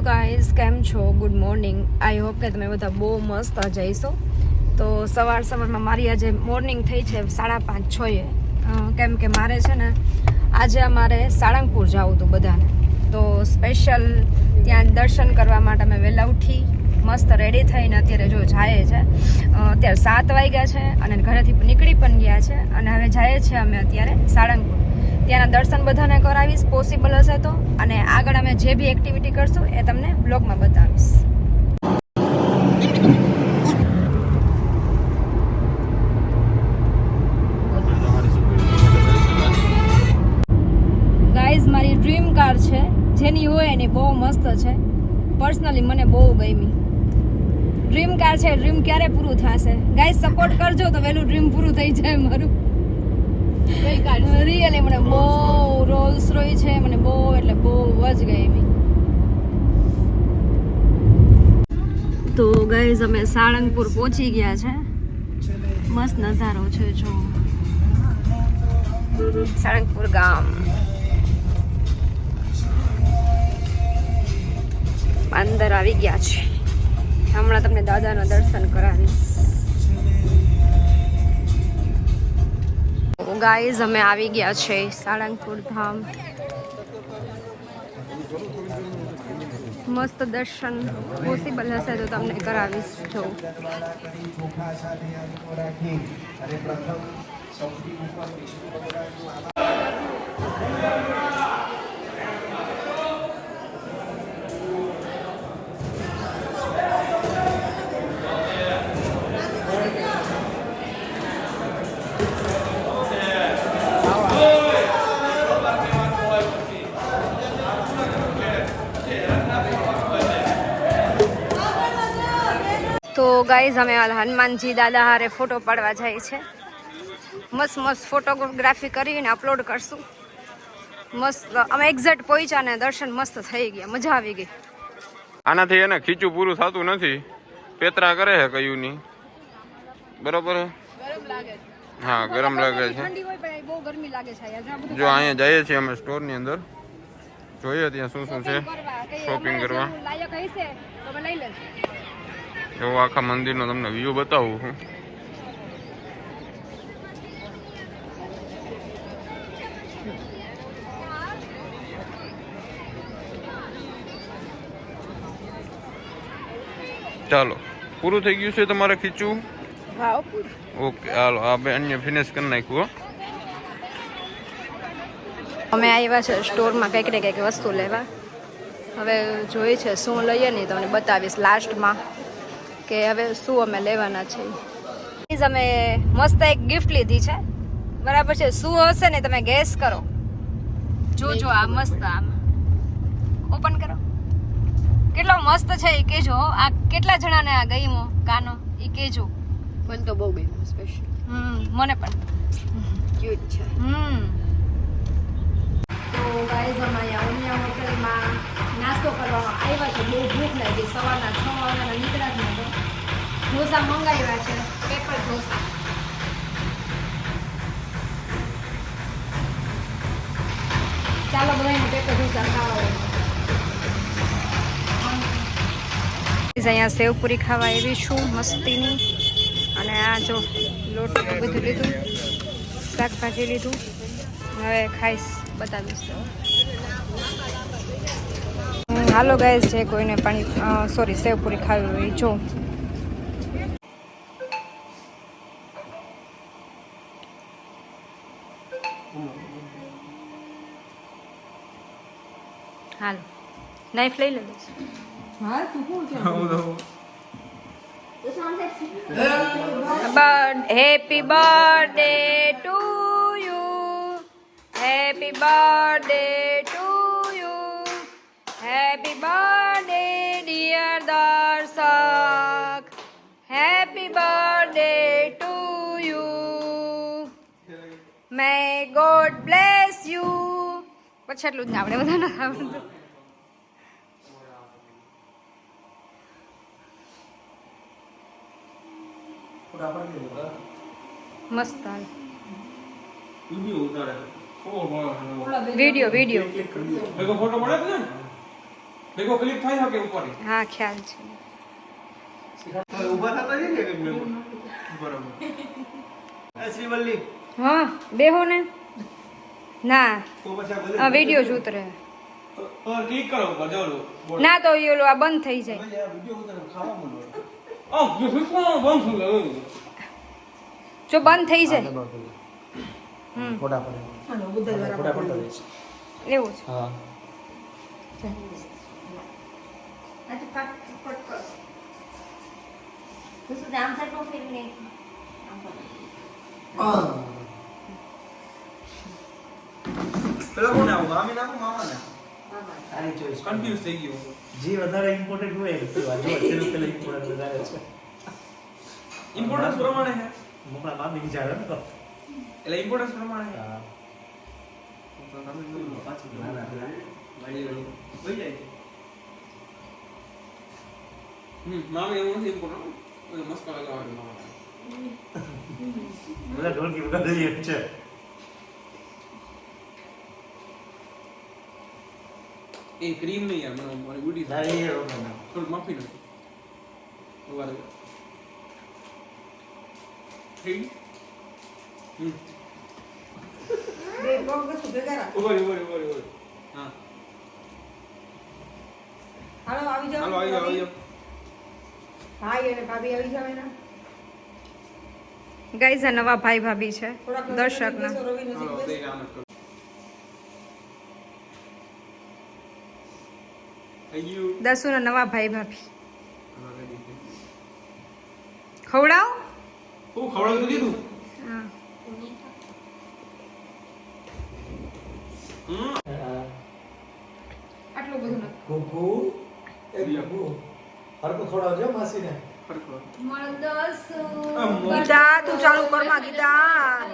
Hello guys, કેમ છો? Good morning I hope કે તમે બધા બહુ મસ્ત જઈશો તો સવાર સવારમાં મારી આજે મોર્નિંગ થઈ છે સાડા પાંચ છએ કેમ કે મારે છે ને આજે અમારે સાળંગપુર જવું હતું બધાને. તો સ્પેશિયલ ત્યાં દર્શન કરવા માટે અમે વહેલા ઉઠી, મસ્ત રેડી થઈને અત્યારે જો જાય છે. અત્યારે સાત વાગ્યા છે અને ઘરેથી નીકળી પણ ગયા છે અને હવે જાય છે અમે અત્યારે સાળંગપુર. ત્યાંના દર્શન બધાને કરાવીશ પોસિબલ હશે તો. અને આગળ અમે જે બી એક્ટિવિટી કરશું એ તમને બ્લોગમાં બતાવીશ. ગાઈઝ મારી ડ્રીમ કાર છે. જેની હોય એની બહુ મસ્ત છે. પર્સનલી મને બહુ ગમી. ડ્રીમ કાર છે ડ્રીમ ક્યારે પૂરું થશે? ગાઈઝ સપોર્ટ કરજો તો વહેલું ડ્રીમ પૂરું થઈ જાય મારું. રિયલી મને બહુ રોલ્સ રોય છે, મને બહુ એટલે બહુ જ ગઈ તો ગાઈઝ અમે સાળંગપુર પહોંચી ગયા છે. મસ્ત નજારો છે, જો. સાળંગપુર ગામ. અંદર આવી ગયા છે હમણાં તમને દાદાના દર્શન કરાવીશ. ગાઈઝ અમે આવી ગયા છે સાળંગપુર ધામ. મસ્ત દર્શન પોસિબલ હશે તો તમને કરાવીશ જો. તો ગાઈઝ અમે હનુમાનજી દાદા હારે ફોટો પાડવા જાય છે. મસ્ત મસ્ત ફોટોગ્રાફી કરીને અપલોડ કરશું. મસ્ત અમે એક્ઝેક્ટ પહોંચ્યા ને દર્શન મસ્ત થઈ ગયા મજા આવી ગઈ. આનાથી એને ખીચું પૂરું થતું નથી. પેતરા કરે છે કયું ની બરોબર હા? ગરમ લાગે છે. જો અહીંયા જઈએ છીએ અમે સ્ટોરની અંદર. જોઈએ ત્યાં શું શું છે. શોપિંગ કરવા. લાયક હશે તો લઈ લેશું. એવો આખા મંદિરનો તમને વ્યૂ બતાવું છું. ચાલો પૂરું થઈ ગયું છે તમારે ખીચું? ઓકે હાલો આ અન્ય ફિનિશ કરી નાખ્યું હો. અમે આવ્યા છે સ્ટોરમાં કંઈક ને કંઈક વસ્તુ લેવા. હવે જોઈએ છે શું લઈએ ને તમને બતાવીશ લાસ્ટમાં કે હવે શું અમે લેવાના છે અમે મસ્ત એક ગિફ્ટ લીધી છે. બરાબર છે? શું હશે ને તમે ગેસ કરો. જોજો આ મસ્ત આમ. ઓપન કરો. કેટલો મસ્ત છે એ કેજો આ કેટલા જણાને આ ગઈમો કાનો? એ કેજો. મને તો બહુ બે સ્પેશિયલ હમ મને પણ. ચાલો બધાને પેપર ઢોસા ખાવા અહીંયા સેવપુરી ખાવા એવી છું, મસ્તીની. અને આ જો લોટ બધું લીધું, શાકભાજી લીધું. હવે ખાઈશ બતાવીશ હાલો ગાઈસ છે કોઈને પાણી સોરી સેવપુરી ખાવી હોય, જો. હાલો નાઈફ લઈ લે બસ Bird, happy birthday to you. Happy birthday to you. પછી એટલું જ ને આપણે આવડતું મસ્ત હાલ વીડિયો વીડિયો ફોટો પડે ને? ભેગો ક્લિક થાય કે ઉપર હા ખ્યાલ છે. ઊભા થતા જઈએ ને બરાબર શ્રીવલ્લી. હા બેહો ને. ના. આ બધે વીડિયો જ ઉતરે. ક્લિક કરો ઉપર જો ના તો એ ઓલું આ બંધ થઈ જાય. જો બંધ થઈ જાય. હમ. ફોટા પડે એવું છે. પેલા કોને આવું મામી નાખું મામા ને. આની ચોઈસ કન્ફ્યુઝ થઈ ગયો. જે વધારે ઇમ્પોર્ટન્ટ હોય એ પેલા જો પેલું પેલા ઇમ્પોર્ટન્ટ વધારે છે. ઇમ્પોર્ટન્સ પ્રમાણે છે. મોકળા મામી વિચારે ને તો એટલે ઇમ્પોર્ટન્સ પ્રમાણે હા. તો તમે જોઈ પાછું ના ના. ના. વળી વળી જાય. હમ મામે એવું નથી ઇમ્પોર્ટન્ટ મસ્ત લગાવવાનું બધા વગાડી એમ છે. એ ક્રીમ નહીં યાર મને મારી ગુડી ના થાય. થોડું માફી નથી ઊભા થઈ હમ. હા હાલો આવી જાઓ હાલો આવી જાઓ આવી જાઓ ભાઈ અને ભાભી આવી જાવ એના ગાઈઝ આ નવા ભાઈ ભાભી છે થોડાક દર્શકના બેસો, રવિ નજીક હાલો બેસો. તે કામ જ કરો થઈ ગયું દસુના નવા ભાઈ ભાભી ખવડાવ હું ખવડાવી તો હા આટલું બધું કુકુ એ કુકુ હરકો ખવડાવજો માસીને ગીતા તું ચાલુ કરમાં ગીતા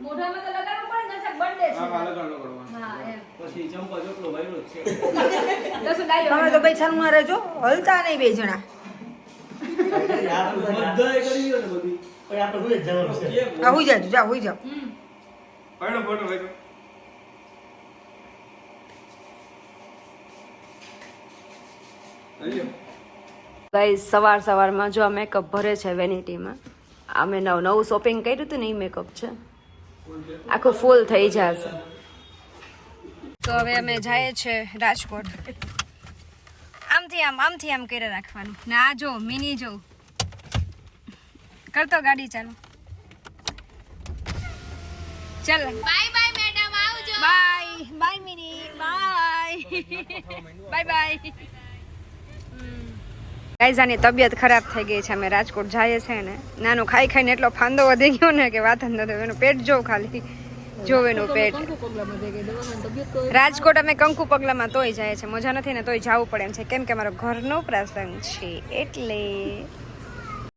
મોઢામાં તો લગાડવું પડે ને બંધ પછી ચંપા ચોકલો વાયરો છે. તમે તો ભાઈ છાનમાં રહેજો હલતા નહીં બે જણા. બધાએ કરી લ્યો ને બધી. પણ આપણે હોય જવાનું છે. આ હુઈ જાજો જા હુઈ ફોટો ભાઈ. ગાઈઝ સવાર સવારમાં જો આ મેકઅપ ભરે છે વેનિટીમાં અમે નવ નવું શોપિંગ કર્યું હતું ને એ મેકઅપ છે. આખું ફૂલ થઈ જશે. તો હવે અમે જઈએ છે રાજકોટ. આમથી આમ આમથી આમ કરી રાખવાનું. ના જો મિની જો. કરતો ગાડી ચાલો. ચાલ. બાય બાય મેડમ આવજો. Bye. Bye Mini. Bye. Bye bye. ગાયઝાની તબિયત ખરાબ થઈ ગઈ છે. અમે રાજકોટ જઈએ છે ને. નાનું ખાઈ ખાઈને એટલો ફાંદો વધી ગયો ને કે વાત જ નથી એનું પેટ જો ખાલી. જો એનું પેટ રાજકોટ અમે કંકુ પગલામાં તોય જાય છે. મજા નથી ને તોય જવું પડે એમ છે. કેમ કે અમારો ઘરનો પ્રસંગ છે. એટલે